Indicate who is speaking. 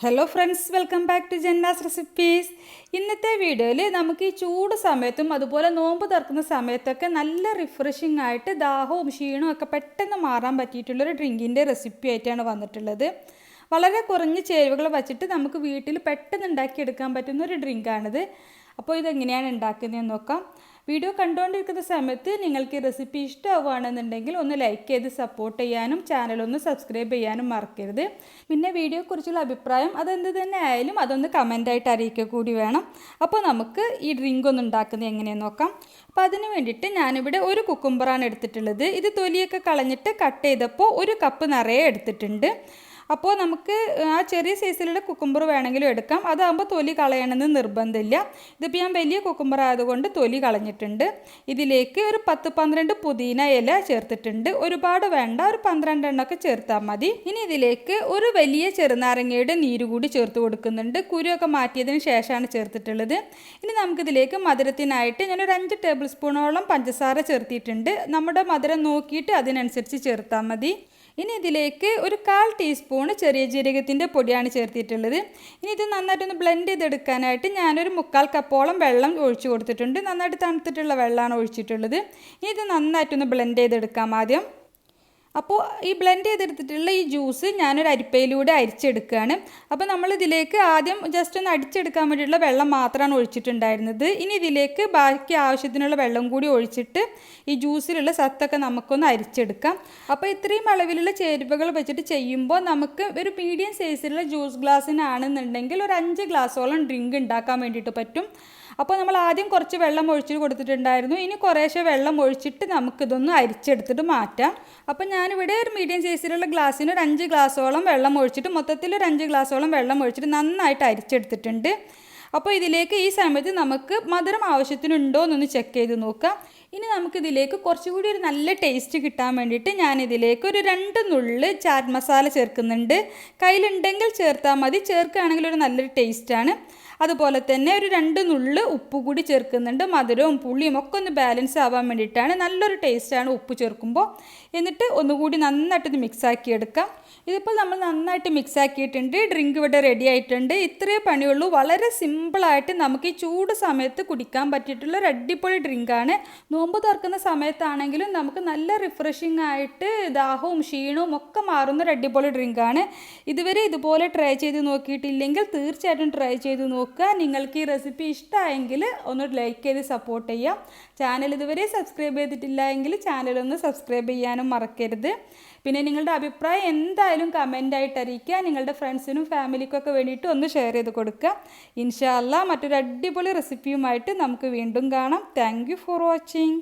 Speaker 1: Hello friends welcome back to Janna's recipes ഇന്നത്തെ വീഡിയോയിൽ നമുക്ക് ഈ ചൂട് സമയത്തും അതുപോലെ നോമ്പ് തുറക്കുന്ന സമയത്തൊക്കെ നല്ല റിഫ്രഷിംഗ് ആയിട്ട് ദാഹവും ക്ഷീണവും ഒക്കെ പെട്ടെന്ന് മാറാൻ പറ്റിയിട്ടുള്ളൊരു ഡ്രിങ്കിന്റെ റെസിപ്പി ആയിട്ടാണ് വന്നിട്ടുള്ളത്. വളരെ കുറഞ്ഞ ചേരുവകൾ വച്ചിട്ട് നമുക്ക് വീട്ടിൽ പെട്ടെന്ന് ഉണ്ടാക്കിയെടുക്കാൻ പറ്റുന്ന ഒരു ഡ്രിങ്കാണിത് അപ്പോൾ ഇതെങ്ങനെയാണ് ഉണ്ടാക്കുന്നതെന്ന് നോക്കാം. വീഡിയോ കണ്ടുകൊണ്ടിരിക്കുന്ന സമയത്ത് നിങ്ങൾക്ക് ഈ റെസിപ്പി ഇഷ്ടമാവുകയാണെന്നുണ്ടെങ്കിൽ ഒന്ന് ലൈക്ക് ചെയ്ത് സപ്പോർട്ട് ചെയ്യാനും ചാനൽ ഒന്ന് സബ്സ്ക്രൈബ് ചെയ്യാനും മറക്കരുത്. പിന്നെ വീഡിയോയെക്കുറിച്ചുള്ള അഭിപ്രായം അതെന്ത് തന്നെ ആയാലും അതൊന്ന് കമന്റായിട്ട് അറിയിക്കുക കൂടി വേണം. അപ്പോൾ നമുക്ക് ഈ ഡ്രിങ്ക് ഒന്ന് ഉണ്ടാക്കുന്നത് എങ്ങനെയെന്ന് നോക്കാം. അപ്പോൾ അതിന് വേണ്ടിയിട്ട് ഞാനിവിടെ ഒരു കുക്കുംബറാണ് എടുത്തിട്ടുള്ളത്. ഇത് തൊലിയൊക്കെ കളഞ്ഞിട്ട് കട്ട് ചെയ്തപ്പോൾ ഒരു കപ്പ് നിറയെ എടുത്തിട്ടുണ്ട്. അപ്പോൾ നമുക്ക് ആ ചെറിയ സൈസിലുള്ള കുക്കുംബർ വേണമെങ്കിലും എടുക്കാം. അതാകുമ്പോൾ തൊലി കളയണമെന്ന് നിർബന്ധമില്ല. ഇതിപ്പോൾ ഞാൻ വലിയ കുക്കുംബർ ആയതുകൊണ്ട് തൊലി കളഞ്ഞിട്ടുണ്ട്. ഇതിലേക്ക് ഒരു പത്ത് പന്ത്രണ്ട് പുതിന ഇല ചേർത്തിട്ടുണ്ട്. ഒരുപാട് വേണ്ട ഒരു പന്ത്രണ്ട് എണ്ണൊക്കെ ചേർത്താൽ മതി. ഇനി ഇതിലേക്ക് ഒരു വലിയ ചെറുനാരങ്ങയുടെ നീര് കൂടി ചേർത്ത് കൊടുക്കുന്നുണ്ട്. കുരുവൊക്കെ മാറ്റിയതിന് ശേഷമാണ് ചേർത്തിട്ടുള്ളത്. ഇനി നമുക്കിതിലേക്ക് മധുരത്തിനായിട്ട് ഞാനൊരു അഞ്ച് ടേബിൾ സ്പൂണോളം പഞ്ചസാര ചേർത്തിയിട്ടുണ്ട്. നമ്മുടെ മധുരം നോക്കിയിട്ട് അതിനനുസരിച്ച് ചേർത്താൽ മതി. ഇനി ഇതിലേക്ക് ഒരു കാൽ ടീസ്പൂൺ ചെറിയ ജീരകത്തിന്റെ പൊടിയാണ് ചേർത്തിട്ടുള്ളത്. ഇനി ഇത് നന്നായിട്ടൊന്ന് ബ്ലെൻഡ് ചെയ്തെടുക്കാനായിട്ട് ഞാനൊരു മുക്കാൽ കപ്പോളം വെള്ളം ഒഴിച്ചു കൊടുത്തിട്ടുണ്ട്. നന്നായിട്ട് തണുത്തിട്ടുള്ള വെള്ളമാണ് ഒഴിച്ചിട്ടുള്ളത്. ഇനി ഇത് നന്നായിട്ടൊന്ന് ബ്ലെൻഡ് ചെയ്തെടുക്കാം ആദ്യം. അപ്പോൾ ഈ ബ്ലെൻഡ് ചെയ്തെടുത്തിട്ടുള്ള ഈ ജ്യൂസ് ഞാനൊരു അരിപ്പയിലൂടെ അരിച്ചെടുക്കുകയാണ് അപ്പോൾ നമ്മൾ ഇതിലേക്ക് ആദ്യം ജസ്റ്റ് ഒന്ന് അടിച്ചെടുക്കാൻ വേണ്ടിയിട്ടുള്ള വെള്ളം മാത്രമാണ് ഒഴിച്ചിട്ടുണ്ടായിരുന്നത്. ഇനി ഇതിലേക്ക് ബാക്കി ആവശ്യത്തിനുള്ള വെള്ളം കൂടി ഒഴിച്ചിട്ട് ഈ ജ്യൂസിലുള്ള സത്തൊക്കെ നമുക്കൊന്ന് അരിച്ചെടുക്കാം. അപ്പോൾ ഇത്രയും അളവിലുള്ള ചേരുവകൾ വെച്ചിട്ട് ചെയ്യുമ്പോൾ നമുക്ക് ഒരു മീഡിയം സൈസിലുള്ള ജ്യൂസ് ഗ്ലാസ്സിനാണെന്നുണ്ടെങ്കിൽ ഒരു അഞ്ച് ഗ്ലാസ്സോളം ഡ്രിങ്ക് ഉണ്ടാക്കാൻ വേണ്ടിയിട്ട് പറ്റും. അപ്പോൾ നമ്മൾ ആദ്യം കുറച്ച് വെള്ളം ഒഴിച്ച് കൊടുത്തിട്ടുണ്ടായിരുന്നു. ഇനി കുറേശ്ശെ വെള്ളം ഒഴിച്ചിട്ട് നമുക്കിതൊന്ന് അരിച്ചെടുത്തിട്ട് മാറ്റാം. അപ്പോൾ ഞാനിവിടെ ഒരു മീഡിയം സൈസിലുള്ള ഗ്ലാസ്സിന് ഒരു അഞ്ച് ഗ്ലാസ്സോളം വെള്ളം ഒഴിച്ചിട്ട് മൊത്തത്തിൽ ഒരു അഞ്ച് ഗ്ലാസ്സോളം വെള്ളം ഒഴിച്ചിട്ട് നന്നായിട്ട് അരിച്ചെടുത്തിട്ടുണ്ട്. അപ്പോൾ ഇതിലേക്ക് ഈ സമയത്ത് നമുക്ക് മധുരം ആവശ്യത്തിനുണ്ടോ എന്നൊന്ന് ചെക്ക് ചെയ്ത് നോക്കാം. ഇനി നമുക്കിതിലേക്ക് കുറച്ചുകൂടി ഒരു നല്ല ടേസ്റ്റ് കിട്ടാൻ വേണ്ടിയിട്ട് ഞാനിതിലേക്ക് ഒരു രണ്ട് നുള്ള് ചാറ്റ് മസാല ചേർക്കുന്നുണ്ട്. കയ്യിലുണ്ടെങ്കിൽ ചേർത്താൽ മതി ചേർക്കുകയാണെങ്കിൽ ഒരു നല്ലൊരു ടേസ്റ്റാണ് അതുപോലെ തന്നെ ഒരു രണ്ട് നുള്ള് ഉപ്പ് കൂടി ചേർക്കുന്നുണ്ട്. മധുരവും പുളിയും ഒക്കെ ഒന്ന് ബാലൻസ് ആവാൻ വേണ്ടിയിട്ടാണ് നല്ലൊരു ടേസ്റ്റാണ് ഉപ്പ് ചേർക്കുമ്പോൾ. എന്നിട്ട് ഒന്നുകൂടി നന്നായിട്ടൊന്ന് മിക്സ് ആക്കി എടുക്കാം ഇതിപ്പോൾ നമ്മൾ നന്നായിട്ട് മിക്സാക്കിയിട്ടുണ്ട് ഡ്രിങ്ക് ഇവിടെ റെഡി ആയിട്ടുണ്ട്. ഇത്രയേ പണിയുള്ളൂ. വളരെ സിമ്പിളായിട്ട് നമുക്ക് ഈ ചൂട് സമയത്ത് കുടിക്കാൻ പറ്റിയിട്ടുള്ള ഒരു അടിപൊളി ഡ്രിങ്കാണ്. നോമ്പ് തുറക്കുന്ന സമയത്താണെങ്കിലും നമുക്ക് നല്ല റിഫ്രഷിംഗ് ആയിട്ട് ദാഹവും ക്ഷീണവും ഒക്കെ മാറുന്ന ഒരു അടിപൊളി ഡ്രിങ്കാണ്. ഇതുവരെ ഇതുപോലെ ട്രൈ ചെയ്ത് നോക്കിയിട്ടില്ലെങ്കിൽ തീർച്ചയായിട്ടും ട്രൈ ചെയ്ത് നോക്കുക. നിങ്ങൾക്ക് ഈ റെസിപ്പി ഇഷ്ടമായെങ്കിൽ ഒന്ന് ലൈക്ക് ചെയ്ത് സപ്പോർട്ട് ചെയ്യാം ചാനൽ ഇതുവരെ സബ്സ്ക്രൈബ് ചെയ്തിട്ടില്ല എങ്കിൽ ചാനലൊന്ന് സബ്സ്ക്രൈബ് ചെയ്യാനും മറക്കരുത്. പിന്നെ നിങ്ങളുടെ അഭിപ്രായം എന്തായാലും കമന്റായിട്ട് അറിയിക്കുക നിങ്ങളുടെ ഫ്രണ്ട്സിനും ഫാമിലിക്കൊക്കെ വേണ്ടിയിട്ട് ഒന്ന് ഷെയർ ചെയ്ത് കൊടുക്കുക. ഇൻഷാല്ല മറ്റൊരു അടിപൊളി റെസിപ്പിയുമായിട്ട് നമുക്ക് വീണ്ടും കാണാം. Thank for watching